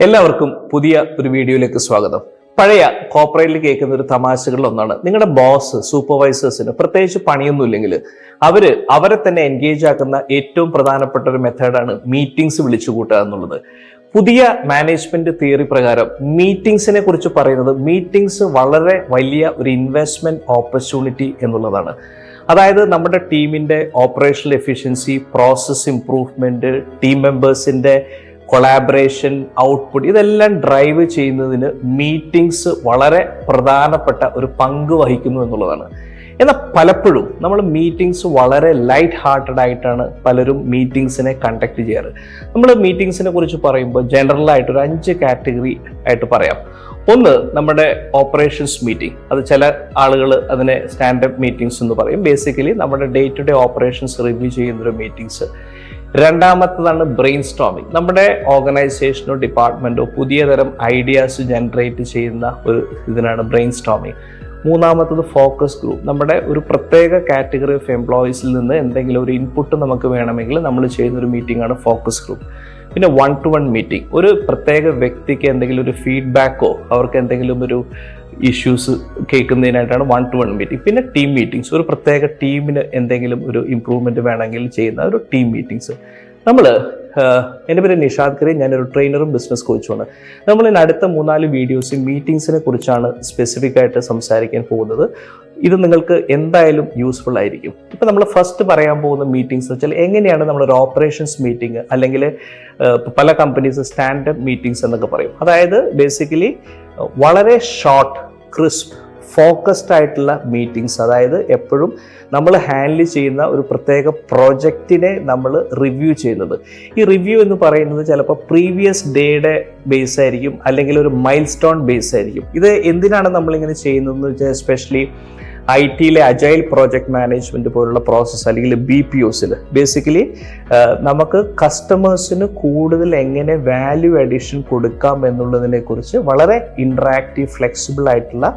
എല്ലാവർക്കും പുതിയ ഒരു വീഡിയോയിലേക്ക് സ്വാഗതം. പഴയ കോപ്പറേറ്റിൽ കേൾക്കുന്ന ഒരു തമാശകളിൽ ഒന്നാണ്. നിങ്ങളുടെ ബോസ് സൂപ്പർവൈസേഴ്സിന് പ്രത്യേകിച്ച് പണിയൊന്നുമില്ലെങ്കിൽ അവർ അവരെ തന്നെ എൻഗേജ് ആക്കുന്ന ഏറ്റവും പ്രധാനപ്പെട്ട ഒരു മെത്തേഡാണ് മീറ്റിംഗ്സ് വിളിച്ചു കൂട്ടുക എന്നുള്ളത്. പുതിയ മാനേജ്മെന്റ് തിയറി പ്രകാരം മീറ്റിംഗ്സിനെ കുറിച്ച് പറയുന്നത് മീറ്റിംഗ്സ് വളരെ വലിയ ഒരു ഇൻവെസ്റ്റ്മെന്റ് ഓപ്പർച്യൂണിറ്റി എന്നുള്ളതാണ്. അതായത് നമ്മുടെ ടീമിന്റെ operational efficiency process improvement team മെമ്പേഴ്സിന്റെ collaboration output ഇതെല്ലാം ഡ്രൈവ് ചെയ്യുന്നതിന് മീറ്റിംഗ്സ് വളരെ പ്രധാനപ്പെട്ട ഒരു പങ്ക് വഹിക്കുന്നു എന്നുള്ളതാണ്. എന്നാൽ പലപ്പോഴും നമ്മൾ മീറ്റിംഗ്സ് വളരെ ലൈറ്റ് ഹാർട്ടഡ് ആയിട്ടാണ് പലരും മീറ്റിംഗ്സിനെ കണ്ടക്ട് ചെയ്യാറ്. നമ്മൾ മീറ്റിംഗ്സിനെ കുറിച്ച് പറയുമ്പോൾ ജനറൽ ആയിട്ട് ഒരു അഞ്ച് കാറ്റഗറി ആയിട്ട് പറയാം. ഒന്ന് നമ്മുടെ ഓപ്പറേഷൻസ് മീറ്റിംഗ് അത് ചില ആളുകൾ അതിനെ സ്റ്റാൻഡപ്പ് മീറ്റിംഗ്സ് എന്ന് പറയും. ബേസിക്കലി നമ്മുടെ day to day operations review ചെയ്യുന്നൊരു മീറ്റിംഗ്സ് രണ്ടാമത്തതാണ് ബ്രെയിൻ സ്റ്റോമിങ് നമ്മുടെ ഓർഗനൈസേഷനോ ഡിപ്പാർട്ട്മെന്റോ പുതിയ തരം ഐഡിയാസ് ജനറേറ്റ് ചെയ്യുന്ന ഒരു ഇതിനാണ് ബ്രെയിൻ സ്റ്റോമിംഗ് മൂന്നാമത്തത് ഫോക്കസ് ഗ്രൂപ്പ് നമ്മുടെ ഒരു പ്രത്യേക കാറ്റഗറി ഓഫ് എംപ്ലോയീസിൽ നിന്ന് എന്തെങ്കിലും ഒരു ഇൻപുട്ട് നമുക്ക് വേണമെങ്കിൽ നമ്മൾ ചെയ്യുന്ന ഒരു മീറ്റിംഗ് ആണ് ഫോക്കസ് ഗ്രൂപ്പ് പിന്നെ വൺ ടു വൺ മീറ്റിംഗ് ഒരു പ്രത്യേക വ്യക്തിക്ക് എന്തെങ്കിലും ഒരു ഫീഡ്ബാക്കോ അവർക്ക് എന്തെങ്കിലും ഒരു ഇഷ്യൂസ് കേൾക്കുന്നതിനായിട്ടാണ് വൺ ടു വൺ മീറ്റിംഗ് പിന്നെ ടീം മീറ്റിംഗ്സ് ഒരു പ്രത്യേക ടീമിന് എന്തെങ്കിലും ഒരു ഇമ്പ്രൂവ്മെന്റ് വേണമെങ്കിൽ ചെയ്യുന്ന ഒരു ടീം മീറ്റിംഗ്സ് നമ്മൾ എന്റെ പേര് നിഷാദ് കരി. ഞാനൊരു ട്രെയിനറും ബിസിനസ് കോച്ചുമാണ് നമ്മൾ ഇനി അടുത്ത മൂന്നാൽ വീഡിയോസ് മീറ്റിംഗ്സിനെ കുറിച്ചാണ് സ്പെസിഫിക് ആയിട്ട് സംസാരിക്കാൻ പോകുന്നത്. ഇത് നിങ്ങൾക്ക് എന്തായാലും യൂസ്ഫുൾ ആയിരിക്കും. ഇപ്പം നമ്മൾ ഫസ്റ്റ് പറയാൻ പോകുന്ന മീറ്റിംഗ്സ് വെച്ചാൽ എങ്ങനെയാണ് നമ്മളൊരു ഓപ്പറേഷൻസ് മീറ്റിംഗ് അല്ലെങ്കിൽ പല കമ്പനീസ് സ്റ്റാൻഡപ്പ് മീറ്റിംഗ്സ് എന്നൊക്കെ പറയും. അതായത് ബേസിക്കലി വളരെ ഷോർട്ട് ക്രിസ്പ് ഫോക്കസ്ഡ് ആയിട്ടുള്ള മീറ്റിങ്സ് അതായത് എപ്പോഴും നമ്മൾ ഹാൻഡിൽ ചെയ്യുന്ന ഒരു പ്രത്യേക പ്രോജക്റ്റിനെ നമ്മൾ റിവ്യൂ ചെയ്യുന്നത്. ഈ റിവ്യൂ എന്ന് പറയുന്നത് ചിലപ്പോൾ പ്രീവിയസ് ഡേയുടെ ബേസ് ആയിരിക്കും അല്ലെങ്കിൽ ഒരു മൈൽ സ്റ്റോൺ ബേസ് ആയിരിക്കും. ഇത് എന്തിനാണ് നമ്മളിങ്ങനെ ചെയ്യുന്നതെന്ന് വെച്ചാൽ എസ്പെഷ്യലി ഐ ടിയിലെ അജൈൽ പ്രോജക്ട് മാനേജ്മെന്റ് പോലുള്ള പ്രോസസ്സ് അല്ലെങ്കിൽ ബി പി ഒസിൽ ബേസിക്കലി നമുക്ക് കസ്റ്റമേഴ്സിന് കൂടുതൽ എങ്ങനെ വാല്യൂ അഡീഷൻ കൊടുക്കാം എന്നുള്ളതിനെ കുറിച്ച് വളരെ ഇൻട്രാക്റ്റീവ് ഫ്ലെക്സിബിൾ ആയിട്ടുള്ള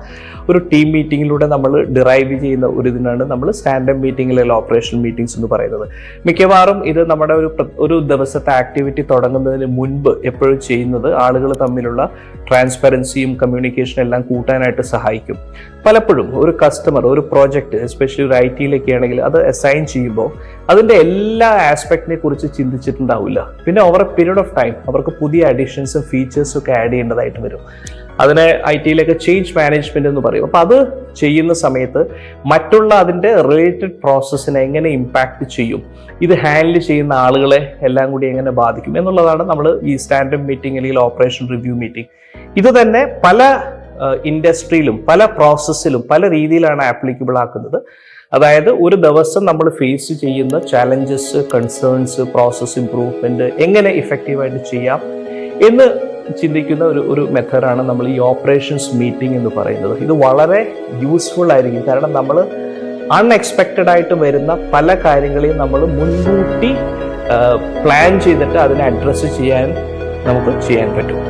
ഒരു ടീം മീറ്റിങ്ങിലൂടെ നമ്മൾ ഡിറൈവ് ചെയ്യുന്ന ഒരു ഇതിനാണ് നമ്മൾ സ്റ്റാൻഡപ്പ് അല്ലെങ്കിൽ ഓപ്പറേഷൻ മീറ്റിംഗ്സ് എന്ന് പറയുന്നത്. മിക്കവാറും ഇത് നമ്മുടെ ഒരു ഒരു ദിവസത്തെ ആക്ടിവിറ്റി തുടങ്ങുന്നതിന് മുൻപ് എപ്പോഴും ചെയ്യുന്നത് ആളുകൾ തമ്മിലുള്ള ട്രാൻസ്പെറൻസിയും കമ്മ്യൂണിക്കേഷനും എല്ലാം കൂട്ടാനായിട്ട് സഹായിക്കും. പലപ്പോഴും ഒരു കസ്റ്റമർ ഒരു പ്രോജക്റ്റ് എസ്പെഷ്യലി ഒരു ഐ ടിയിലൊക്കെ ആണെങ്കിൽ അത് അസൈൻ ചെയ്യുമ്പോൾ അതിന്റെ എല്ലാ ആസ്പെക്റ്റിനെ കുറിച്ച് ചിന്തിച്ചിട്ടുണ്ടാവില്ല. പിന്നെ over a period of time അവർക്ക് പുതിയ അഡീഷൻസും ഫീച്ചേഴ്സും ഒക്കെ ആഡ് ചെയ്യേണ്ടതായിട്ട് വരും. അതിനെ ഐ ടിയിലൊക്കെ ചേഞ്ച് മാനേജ്മെന്റ് എന്ന് പറയും. അപ്പോൾ അത് ചെയ്യുന്ന സമയത്ത് മറ്റുള്ള അതിന്റെ റിലേറ്റഡ് പ്രോസസ്സിനെ എങ്ങനെ ഇമ്പാക്റ്റ് ചെയ്യും ഇത് ഹാൻഡിൽ ചെയ്യുന്ന ആളുകളെ എല്ലാം കൂടി എങ്ങനെ ബാധിക്കും എന്നുള്ളതാണ് നമ്മൾ ഈ സ്റ്റാൻഡപ്പ് മീറ്റിംഗ് അല്ലെങ്കിൽ ഓപ്പറേഷൻ റിവ്യൂ മീറ്റിംഗ് ഇത് തന്നെ പല ഇൻഡസ്ട്രിയിലും പല പ്രോസസ്സിലും പല രീതിയിലാണ് ആപ്ലിക്കബിൾ ആക്കുന്നത്. അതായത് ഒരു ദിവസം നമ്മൾ ഫേസ് ചെയ്യുന്ന ചാലഞ്ചസ് കൺസേൺസ് പ്രോസസ് ഇംപ്രൂവ്മെന്റ് എങ്ങനെ ഇഫക്റ്റീവായിട്ട് ചെയ്യാം എന്ന് ചിന്തിക്കുന്ന ഒരു ഒരു മെത്തേഡാണ് നമ്മൾ ഈ ഓപ്പറേഷൻസ് മീറ്റിംഗ് എന്ന് പറയുന്നത്. ഇത് വളരെ യൂസ്ഫുൾ ആയിരിക്കും. കാരണം നമ്മൾ അൺഎക്സ്പെക്റ്റഡ് ആയിട്ട് വരുന്ന പല കാര്യങ്ങളെയും നമ്മൾ മുൻകൂട്ടി പ്ലാൻ ചെയ്തിട്ട് അതിനെ അഡ്രസ്സ് ചെയ്യാൻ നമുക്ക് ചെയ്യാൻ പറ്റും.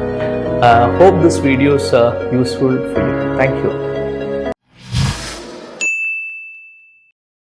Uh, hope this video is uh, useful for you. Thank you.